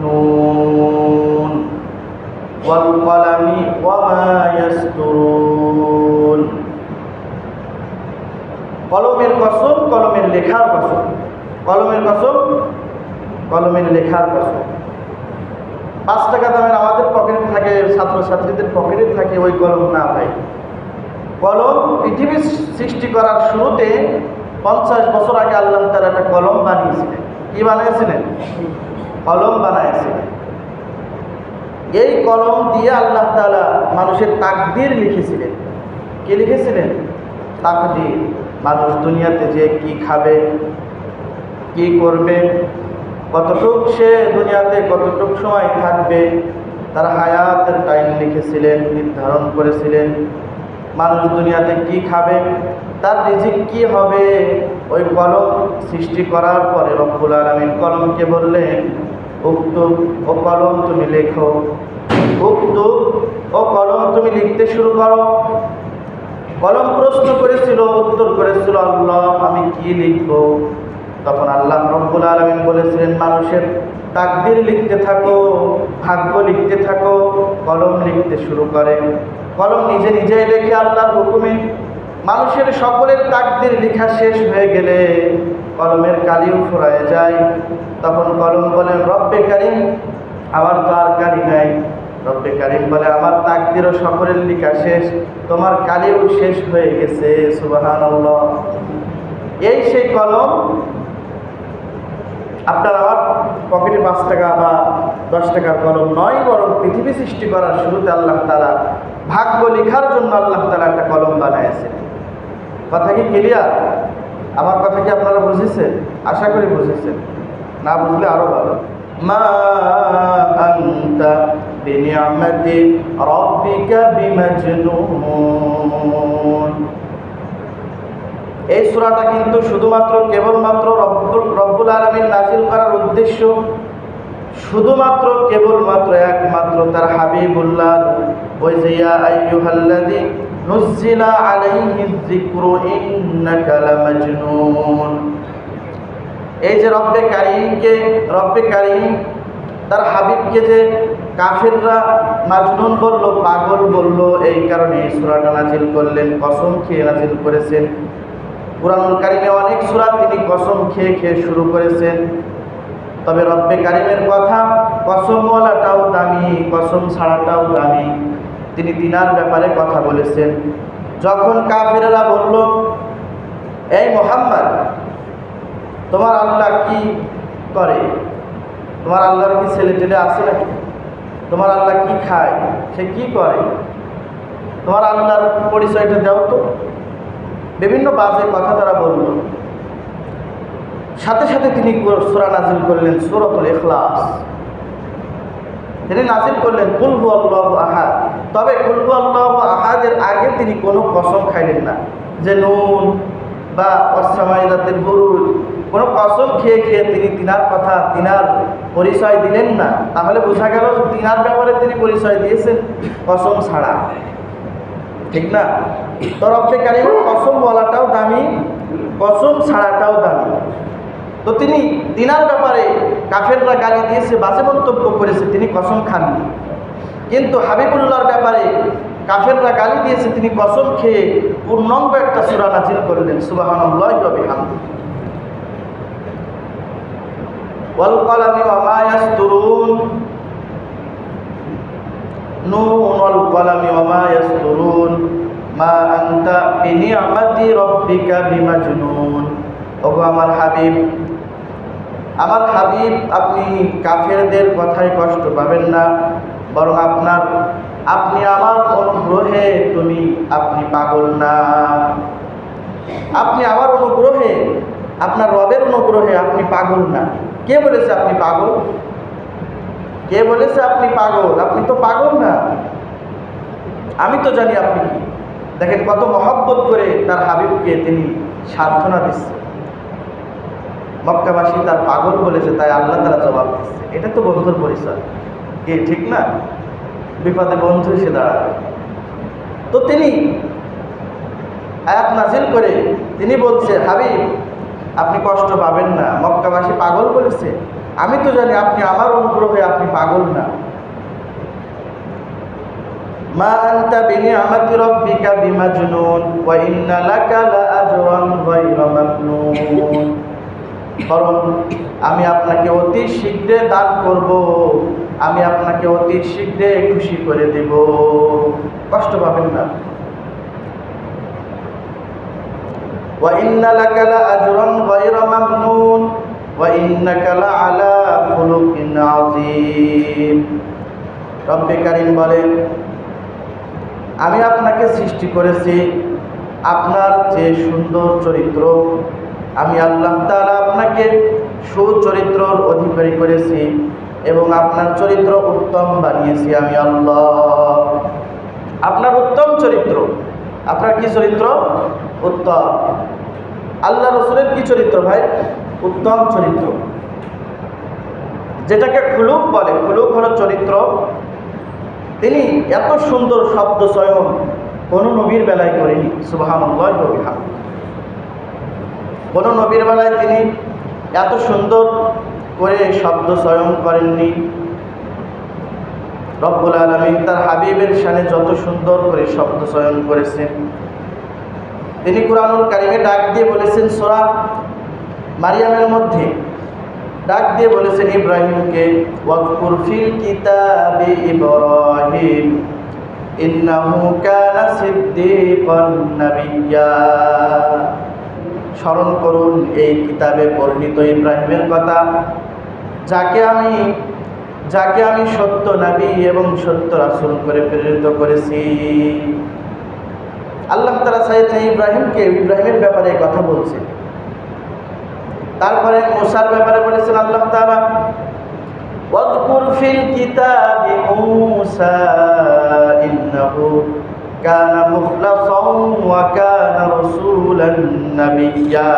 নুন والقلم وما يسطرون কলমের কসম কলমের লেখার কসম কলমের কসম কলমের লেখার কসম পাঁচ টাকা দামের আমাদের পকেটে থাকে ছাত্রছাত্রীদের পকেটে থাকে ওই কলম না ভাই কলম পৃথিবী সৃষ্টি করার শুরুতে পঞ্চাশ বছর আগে আল্লাহ তারা একটা কলম বানিয়েছিলেন কি বানিয়েছিলেন কলম বানিয়েছিলেন এই কলম দিয়ে আল্লাহ তালা মানুষের তাকদির লিখেছিলেন। কি লিখেছিলেন? তাকদির। মানুষ দুনিয়াতে যে কি খাবে, কি করবে, কতটুক সে দুনিয়াতে কতটুক সময় থাকবে, তার হায়াতের টাইম লিখেছিলেন, নির্ধারণ করেছিলেন। মানুষ দুনিয়াতে কি খাবে, তার রিজিক কি হবে, ওই কলম সৃষ্টি করার পরে রব্বুল আলমিন কলমকে বললেন উক্ত ও কলম তুমি লেখো। উক্ত ও কলম তুমি লিখতে শুরু করো। কলম প্রশ্ন করেছিল, উত্তর করেছিল, আল্লাহ, আমি কি লিখব? তখন আল্লাহ রব্বুল আলমিন বলেছিলেন, মানুষের তাকদির লিখতে থাকো, ভাগ্য লিখতে থাকো, কলম লিখতে শুরু করে। কলম নিজে নিজেই লেখে আল্লাহর হুকুমে। মানুষের সকলের তাকদের লেখা শেষ হয়ে গেলে কলমের কালিও ফুরায় যায়। তখন কলম বলেন, রব্বে কারিম, আমার তো আর কালি নাই। রব্বে কারিম বলে, আমার তাকদিরও সকলের লেখা শেষ, তোমার কালিও শেষ হয়ে গেছে। সুবাহান এই সেই কলম, আপনার আমার পকেটে পাঁচ টাকা বা দশ টাকার কলম নয়, বরং পৃথিবী সৃষ্টি করার শুরুতে আল্লাহ তালা ভাগ্য লেখার জন্য আল্লাহ তালা একটা কলম বানাইছে কথা কি ক্লিয়ার আমার কথা কি আপনারা বুঝেছেন? আশা করি বুঝেছেন। না বুঝলে আরও ভালো। মা এই সূরাটা কিন্তু শুধুমাত্র কেবলমাত্র রব্বুল রব্বুল আলামিন নাজিল করার উদ্দেশ্য। শুধুমাত্র কেবলমাত্র একমাত্র তার হাবিবুল্লাহ ওই যে, ইয়া আইয়ুহাল্লাযী নুজ্জিলা আলাইহি যিকরু ইন্নাকা লামাজনুন। এই যে তার হাবিবকে যে কাফেররা মাজনুন বলল, পাগল বলল, এই কারণে সূরাটা নাজিল করলেন, কসম খেয়ে নাজিল করেছেন। কোরআনুল কারিমে অনেক সূরা তিনি কসম খেয়ে খেয়ে শুরু করেছেন। তবে রব্বে কারিমের কথা কসমওয়ালাটাও দামি, কসম ছাড়াটাও দামি। তিনি তিনার ব্যাপারে কথা বলেছেন। যখন কাফেরেরা বলল, এই মোহাম্মদ, তোমার আল্লাহ কি করে? তোমার আল্লাহর কি ছেলে টেলে আছে নাকি? তোমার আল্লাহ কি খায়? সে কি করে? তোমার আল্লাহর পরিচয়টা দাও তো। বিভিন্ন বাজে কথা তারা বলল। সাথে সাথে তিনি সুরা নাজিল করলেন, সুরতুল ইখলাস। তিনি নাজিল করলেন কুলহু আল্লাহ আহাদ। তবে আহাদের আগে তিনি কোনো কসম খাইলেন না। যে নুন বা অসামাইলাতের বুরুজ কোনো কসম খেয়ে খেয়ে তিনি তিনার কথা, তিনার পরিচয় দিলেন না। তাহলে বোঝা গেল তিনার ব্যাপারে তিনি পরিচয় দিয়েছেন কসম ছাড়া। ঠিক না? তো রব্বে কারিম কসম বলাটাও দামি, কসম ছাড়াটাও দামি। তো তিনি তিনার ব্যাপারে কাফেররা গালি দিয়েছে, বাজে মন্তব্য করেছে, তিনি কসম খাননি। কিন্তু হাবিবুল্লাহর ব্যাপারে কাফেররা গালি দিয়েছে তিনি কসম খেয়ে পূর্ণাঙ্গ একটা সুরা নাজিল করলেন সুবাহানুল্লাহ বিহামদি والقلم وما يسطرون نون والقلم وما يسطرون ما أنت بنعمة ربك بمجنون ওগো আমার হাবিব আমার হাবিব আপনি কাফেরদের কথায় কষ্ট পাবেন না বরং আপনার, আপনি আমার অনুগ্রহে তুমি, আপনি পাগল না। আপনি আমার অনুগ্রহে, আপনার রবের অনুগ্রহে আপনি পাগল না। কে বলেছে আপনি পাগল? কে বলেছে আপনি পাগল? আপনি তো পাগল না। আমি তো জানি আপনি কি। দেখেন কত মহব্বত করে তার হাবিবকে তিনি সাধনা দিচ্ছে মক্কাবাসী তার পাগল বলেছে, তাই আল্লাহ তারা জবাব দিচ্ছে। এটা তো বন্ধুর পরিচয়। কে ঠিক না? বিপদে বন্ধু এসে দাঁড়াবে তো তিনি আয়াত নাজিল করে তিনি বলছে হাবিব, আপনি কষ্ট পাবেন না। মক্কাবাসী পাগল বলেছে। আমি তো জানি আপনি আমার অনুগ্রহে আপনি পাগল না। মা আনতা বরং আমি আপনাকে অতি শীঘ্রে দান করব। আমি আপনাকে অতি শীঘ্রে খুশি করে দেব কষ্ট পাবেন না وإن لك لأجرا غير ممنون وإنك لعلى خلق عظيم রব্বে কারিম বলেন আমি আপনাকে সৃষ্টি করেছি আপনার যে সুন্দর চরিত্র আমি আল্লাহ তাআলা আপনাকে সুচরিত্রর অধিকারী করেছি এবং আপনার চরিত্র উত্তম বানিয়েছি আমি, আল্লাহ। আপনার উত্তম চরিত্র, আপনার কি চরিত্র? উত্তম। আল্লাহ রসুলের কি চরিত্র ভাই? উত্তম চরিত্র। যেটাকে খুলুক বলে, খুলুক হলো চরিত্র। তিনি এত সুন্দর শব্দ স্বয়ং কোন নবীর বেলায় করেনি। সুবাহান কোন নবীর বেলায় তিনি এত সুন্দর করে শব্দ স্বয়ং করেননি। রব্বুল আলমিন তার হাবিবের সানে যত সুন্দর করে শব্দ চয়ন করেছেন। তিনি কোরআনুল কারিমে ডাক দিয়ে বলেছেন, সোরা মারিয়ামের মধ্যে ডাক দিয়ে বলেছেন ইব্রাহিমকে কিতাবে ইব্রাহিম স্মরণ করুন, এই কিতাবে বর্ণিত ইব্রাহিমের কথা। যাকে আমি যাকে আমি সত্য নাবী এবং সত্য রাসূল করে প্রেরিত করেছি আল্লাহ তালা সাইদিন ইব্রাহিমকে ইব্রাহিমের ব্যাপারে এই কথা বলছে তারপরে মুসার ব্যাপারে বলেছেন আল্লাহ তালা واذكر في الكتاب موسى إنه كان مخلصا وكان رسولا نبيا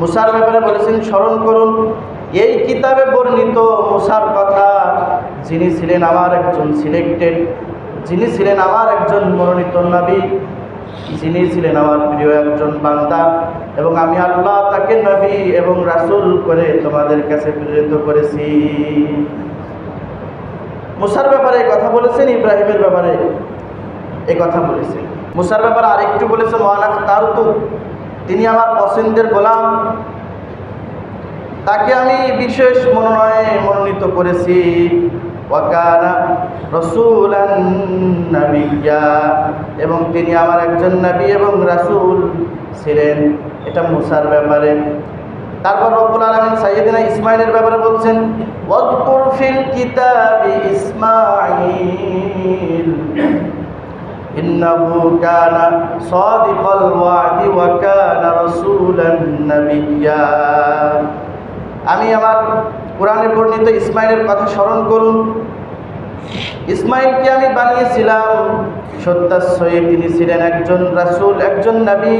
মুসার ব্যাপারে বলেছেন স্মরণ করুন এই কিতাবে বর্ণিত মুসার কথা, যিনি ছিলেন আমার একজন সিলেক্টেড যিনি ছিলেন আমার একজন মনোনীত নবী, যিনি ছিলেন আমার প্রিয় একজন বান্দা, এবং আমি আল্লাহ তাকে নবী এবং রাসুল করে তোমাদের কাছে প্রেরিত করেছি। মুসার ব্যাপারে কথা বলেছেন, ইব্রাহিমের ব্যাপারে এই কথা বলেছেন। মুসার ব্যাপারে আরেকটু বলেছেন ওয়ানাক তার তো তিনি আমার পছন্দের গোলাম। তাকে আমি বিশেষ মনোনয়ে মনোনীত করেছি। ওয়াকানা এবং তিনি আমার একজন নবী এবং রাসূল ছিলেন। এটা মুসার ব্যাপারে। তারপর রব্বুল আলামিন সাইয়েদিনা ইসমাইলের ব্যাপারে বলছেন ফিল নাবিয়্যা। আমি আমার কোরআনে বর্ণিত ইসমাইলের কথা স্মরণ করুন। ইসমাইলকে আমি বানিয়েছিলাম। সত্যাশ্রয়ে তিনি ছিলেন একজন রাসূল, একজন নবী।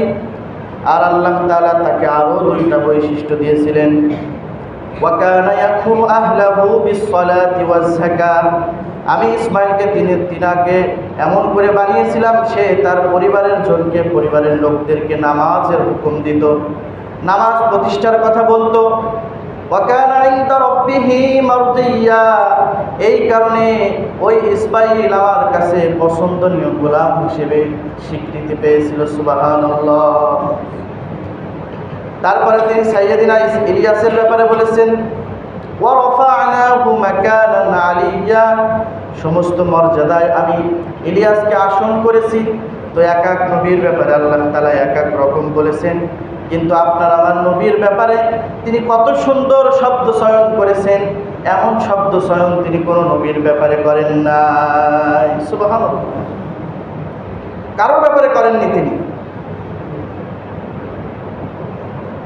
আর আল্লাহ তাআলা তাকে আরও দুইটা বৈশিষ্ট্য দিয়েছিলেন। আমি ইসমাইলকে তিনি তিনাকে এমন করে বানিয়েছিলাম, সে তার পরিবারের জনকে, পরিবারের লোকদেরকে নামাজের হুকুম দিত। নামাজ প্রতিষ্ঠার কথা বলতো। এই কারণে ওই ইসমাইল আমার কাছে পছন্দনীয় গোলাম হিসেবে স্বীকৃতি পেয়েছিল, সুবহানাল্লাহ। তারপরে তিনি সাইয়েদিনা ইলিয়াসের ব্যাপারে বলেছেন সমস্ত মর্যাদায় আমি ইলিয়াসকে আসন করেছি। তো এক এক নবীর ব্যাপারে আল্লাহ তাআলা এক এক রকম বলেছেন। কিন্তু আপনার আমার নবীর ব্যাপারে তিনি কত সুন্দর শব্দ চয়ন করেছেন, এমন শব্দ চয়ন তিনি কোনো নবীর ব্যাপারে করেন নাই। সুবহানাল্লাহ। কারোর ব্যাপারে করেননি তিনি?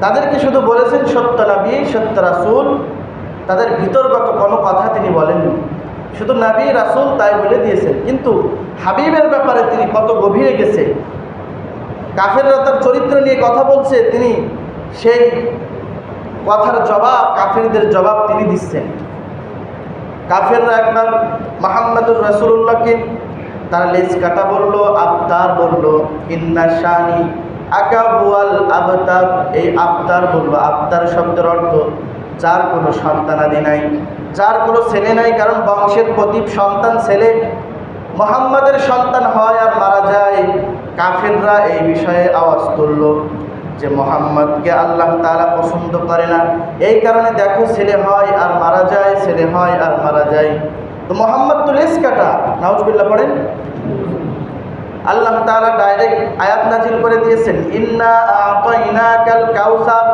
তাদেরকে শুধু বলেছেন, সত্য নবী, সত্য রাসুল। তাদের ভিতরগত কোনো কথা তিনি বলেননি। শুধু নবী, রাসূল তাই বলে দিয়েছেন। কিন্তু হাবিবের ব্যাপারে তিনি কত গভীরে গেছে কাফেররা তার চরিত্র নিয়ে কথা বলছে, তিনি সেই কথার জবাব, কাফেরদের জবাব তিনি দিচ্ছেন। কাফেররা একবার মাহাম্মদুর রসুল্লাহকে তারা লেজ কাটা বলল, আবতার বলল, ইন্না শানি আকাবুয়াল আবতার। এই আবতার বলল, আবতার শব্দের অর্থ, যার কোনো সন্তানাদি নাই, যার কোনো ছেলে নাই, কারণ বংশের প্রদীপ সন্তান ছেলে। মোহাম্মদের সন্তান হয় আর মারা যায় কাফেররা এই বিষয়ে আওয়াজ তুলল যে মোহাম্মদকে আল্লাহ তাআলা পছন্দ করে না। এই কারণে দেখো ছেলে হয় আর মারা যায়, ছেলে হয় আর মারা যায়। তো মোহাম্মদ তো লেস কাটা। নাউজবিল্লা পড়েন। আল্লাহ তাআলা ডাইরেক্ট আয়াত নাজিল করে দিয়েছেন, ইন্না আতাইনাকাল কাউসার।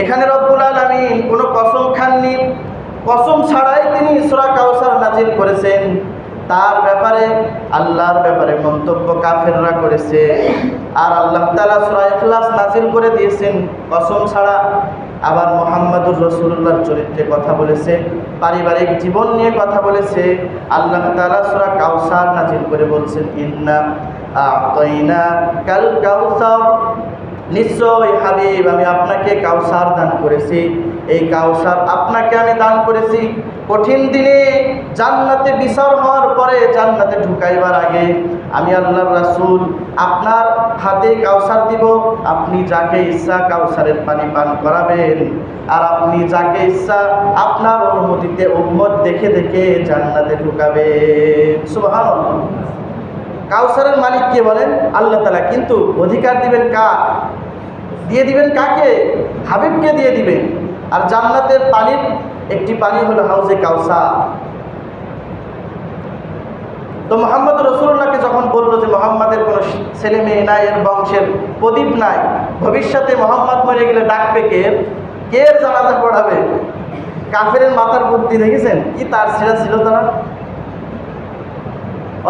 এখানে রব্বুল আলামিন কোনো কসম খাননি। কসম ছাড়াই তিনি সূরা কাউসার নাজিল করেছেন। তার ব্যাপারে, আল্লাহর ব্যাপারে মন্তব্য কাফেররা করেছে। আর আল্লাহ তাআলা সূরা ইখলাস নাজিল করে দিয়েছেন। কসম ছাড়া আবার মোহাম্মদুর রসুল্লাহর চরিত্রে কথা বলেছে, পারিবারিক জীবন নিয়ে কথা বলেছে। আল্লাহ তাআলা সূরা কাউসার নাজিল করে বলছেন, ইন্না আতাইনা কাল কাউসার নিশ্চয় হাবিব, আমি আপনাকে কাউসার দান করেছি। এই কাউসার আপনাকে আমি দান করেছি। কঠিন দিনে জান্নাতে বিচার হওয়ার পরে জান্নাতে ঢুকাইবার আগে আমি আল্লাহর রাসুল আপনার হাতে কাউসার দিব। আপনি যাকে ইচ্ছা কাউসারের পানি পান করাবেন। আর আপনি যাকে ইচ্ছা আপনার অনুমতিতে উম্মত দেখে দেখে জান্নাতে ঢুকাবেন। সুবহানাল্লাহ। কাউসারের মালিক কে বলেন? আল্লাহ তালা কিন্তু অধিকার দিবেন কার? দিয়ে দিবেন কাকে? হাবিবকে দিয়ে দিবেন। আর জান্নাতের পানির একটি পানি হলো হাউজে কাউসা তো মোহাম্মদ রসুল্লাহকে যখন বলল যে মোহাম্মদের কোনো ছেলে মেয়ে নাই, এর বংশের প্রদীপ নাই, ভবিষ্যতে মোহাম্মদ মরে গেলে ডাকবে কে? কে জানাজা পড়াবে? কাফের মাথার বুদ্ধি দেখেছেন? কি তার ছিঁড়া ছিল তারা?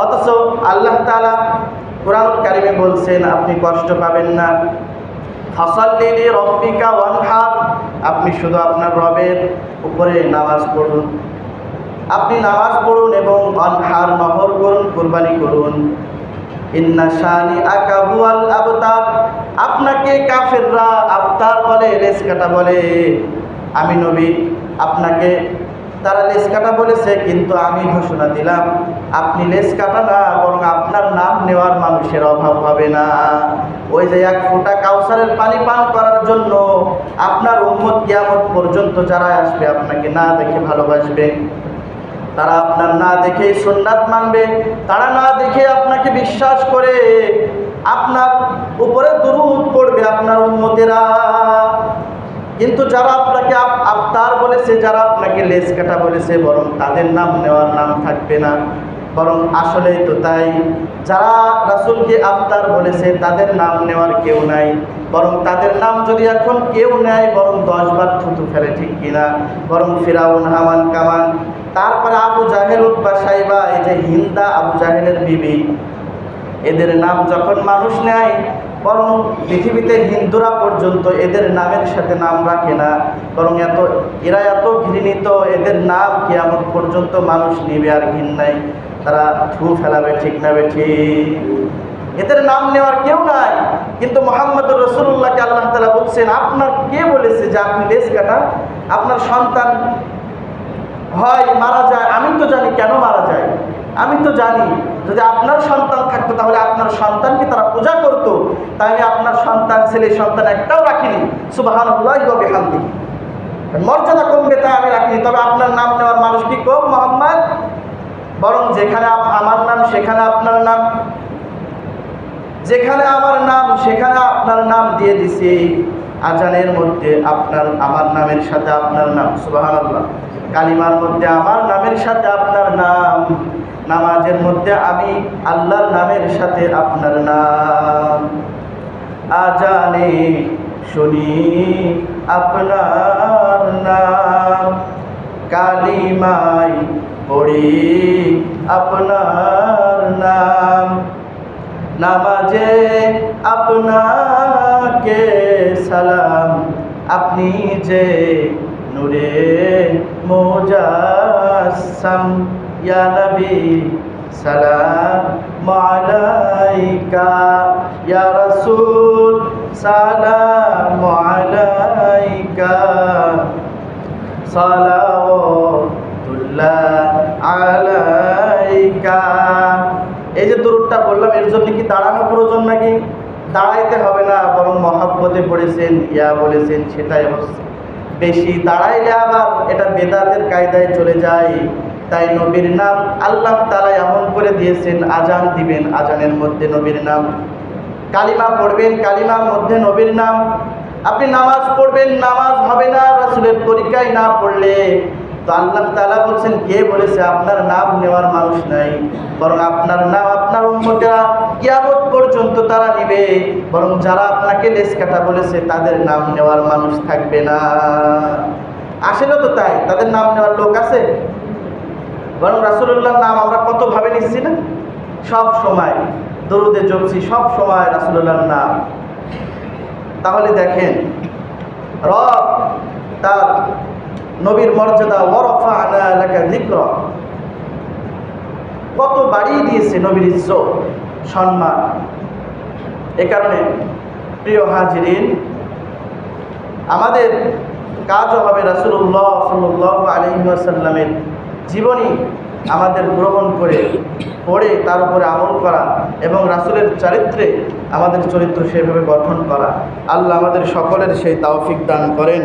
অথচ আল্লাহ তাআলা কোরআন কারিমে বলছেন, আপনি কষ্ট পাবেন না। ফাসাল্লিলি রব্বিকা ওয়ানহার। আপনি শুধু আপনার রবের উপরে নামাজ পড়ুন। আপনি নামাজ পড়ুন এবং অনহার নহর করুন, কুরবানি করুন। ইন্না শানি আকাবু আল আবতার। আপনাকে কাফেররা আবতার বলে লেস কাটা বলে, আমি নবী, আপনাকে তারা লেস কাটা বলেছে, কিন্তু আমি ঘোষণা দিলাম, আপনি লেস কাটা না, বরং আপনার নাম নেওয়ার মানুষের অভাব হবে না। ওই যে এক ফোঁটা কাউসারের পানি পান করার জন্য আপনার উম্মত কিয়ামত পর্যন্ত যারা আসবে আপনাকে না দেখে ভালোবাসবে। তারা আপনার না দেখেই সুন্নাত মানবে, তারা না দেখে আপনাকে বিশ্বাস করে, আপনার উপরে দুরুদ পড়বে আপনার উন্মতেরা কিন্তু যারা আপনাকে আপ- আবতার বলেছে, যারা আপনাকে লেস কাটা বলেছে, বরং তাদের নাম নেওয়ার নাম থাকবে না। বরং আসলেই তো তাই। যারা রাসুলকে আবতার বলেছে, তাদের নাম নেওয়ার কেউ নাই। বরং তাদের নাম যদি এখন কেউ নেয়, বরং দশবার থুতু ফেলে, ঠিক কিনা বরং ফিরাউন, হামান, কামান, তারপরে আবু জাহেল উৎবা সাইবা, এই যে হিন্দা আবু জাহেলের বিবি, এদের নাম যখন মানুষ নেয়, বরং পৃথিবীতে হিন্দুরা পর্যন্ত এদের নামের সাথে নাম রাখে না। বরং এত, এরা এত ঘৃণিত, এদের নাম কিয়ামত পর্যন্ত মানুষ নিবে আর ঘিন নাই। তারা থু ফেলাবে, ঠিক না ঠিক। এদের নাম নেওয়ার কেউ নাই। কিন্তু মোহাম্মদ রসুল্লাহকে আল্লাহ তালা বলছেন, আপনার কে বলেছে যে আপনি লেস কাটা আপনার সন্তান হয়, মারা যায়। আমি তো জানি কেন মারা যায়। আমি তো জানি, যদি আপনার সন্তান থাকতো, তাহলে আপনার সন্তানকে তারা পূজা করতো। তাই আমি আপনার সন্তান, ছেলে, সন্তান একটাও রাখিনি। সুবাহান মর্যাদা কমবে, তাই আমি রাখিনি। তবে আপনার নাম নেওয়ার মানুষ কি কম, মোহাম্মদ? বরং যেখানে আমার নাম, সেখানে আপনার নাম। যেখানে আমার নাম, সেখানে আপনার নাম দিয়ে দিছি। আজানের মধ্যে আপনার, আমার নামের সাথে আপনার নাম আল্লাহ কালিমার মধ্যে আমার নামের সাথে আপনার নাম। নামাজের মধ্যে আমি আল্লাহর নামের সাথে আপনার নাম। আজানে শুনি আপনার নাম। কালিমাই পড়ি আপনার নাম। নামাজে আপনাকে সালাম। আপনি যে নূরে মোজাসম ইয়া নবী, সালাম আলাইকা। ইয়া রাসূল, সালাম আলাইকা। সালাওয়াতুল্লাহ দাঁড়াইতে হবে না, বরং মহাব্বতে পড়েছেন, ইয়া বলেছেন, সেটাই হচ্ছে। বেশি দাঁড়াইলে আবার এটা বেদাতের কায়দায় চলে যায়। তাই নবীর নাম আল্লাহ তালা এমন করে দিয়েছেন, আজান দিবেন, আজানের মধ্যে নবীর নাম। কালিমা পড়বেন, কালিমার মধ্যে নবীর নাম। আপনি নামাজ পড়বেন, নামাজ হবে না, রাসুলের তরিকায় না পড়লে তো আল্লাহ তালা বলছেন, কে বলেছে আপনার নাম নেওয়ার মানুষ নাই, বরং আপনার নাম আপনার উন্মতেরা কিয়ামত পর্যন্ত তারা নিবে, বরং যারা আপনাকে লেস কাটা বলেছে, তাদের নাম নেওয়ার মানুষ থাকবে না। আসলে তো তাই, তাদের নাম নেওয়ার লোক আছে। বরং রাসুল্লাহর নাম আমরা কতভাবে নিচ্ছি না? সব সময়, দরুদে জমছি সব সময় রাসুল্লাহর নাম। তাহলে দেখেন, রব তার নবীর মর্যাদা ওরফা আনা এলাকা জিক্র কত বাড়িয়ে দিয়েছে নবীর ইজ্জত, সম্মান। এ কারণে, প্রিয় হাজিরিন, আমাদের কাজও হবে রাসুল্লাহ সাল্লাহ আলহিমের জীবনী আমাদের গ্রহণ করে, পড়ে, তার উপরে আমল করা এবং রাসুলের চরিত্রে আমাদের চরিত্র সেভাবে গঠন করা। আল্লাহ আমাদের সকলের সেই তাওফিক দান করেন।